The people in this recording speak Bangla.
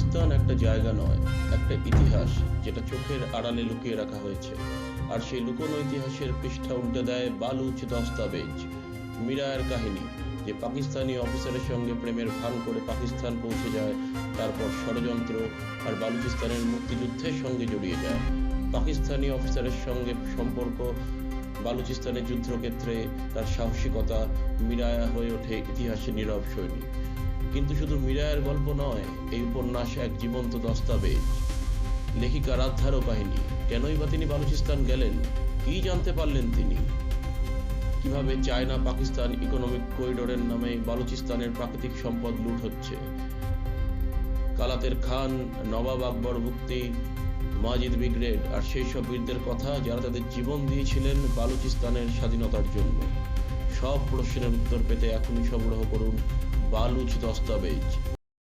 বালুচিস্তান একটা জায়গা নয়, একটা ইতিহাস যেটা চোখের আড়ালে লুকিয়ে রাখা হয়েছে। আর সেই লুকোনো ইতিহাসের পৃষ্ঠা উল্টে দেয় বালুচ দস্তাবেজ। মিরায়ের কাহিনী, যে পাকিস্তানি অফিসারের সঙ্গে প্রেমের ভান করে পাকিস্তান পৌঁছে যায়, তারপর ষড়যন্ত্র আর বালুচিস্তানের মুক্তিযুদ্ধের সঙ্গে জড়িয়ে যায়। পাকিস্তানি অফিসারের সঙ্গে সম্পর্ক, বালুচিস্তানের যুদ্ধক্ষেত্রে তার সাহসিকতা মিরায়া হয়ে ওঠে ইতিহাসে নীরব সৈনিক। কিন্তু শুধু মিরায়ের গল্প নয়, এই উপন্যাস এক জীবন্ত দস্তাবেজ। লেখিকা রাতধারও কাহিনী কেনই বা তিনি বালুচিস্তান গেলেন? কি জানতে পারলেন তিনি? কীভাবে চায়না পাকিস্তান ইকোনমিক করিডোরের নামে বালুচিস্তানের প্রাকৃতিক সম্পদ লুট হচ্ছে? কালাতের খান, নবাব আকবর মুক্তি, মাজিদ ব্রিগেড আর সেই সব বীরদের কথা যারা তাদের জীবন দিয়েছিলেন বালুচিস্তানের স্বাধীনতার জন্য। সব প্রশ্নের উত্তর পেতে এখনই সংগ্রহ করুন বালুচ দস্তাবেজ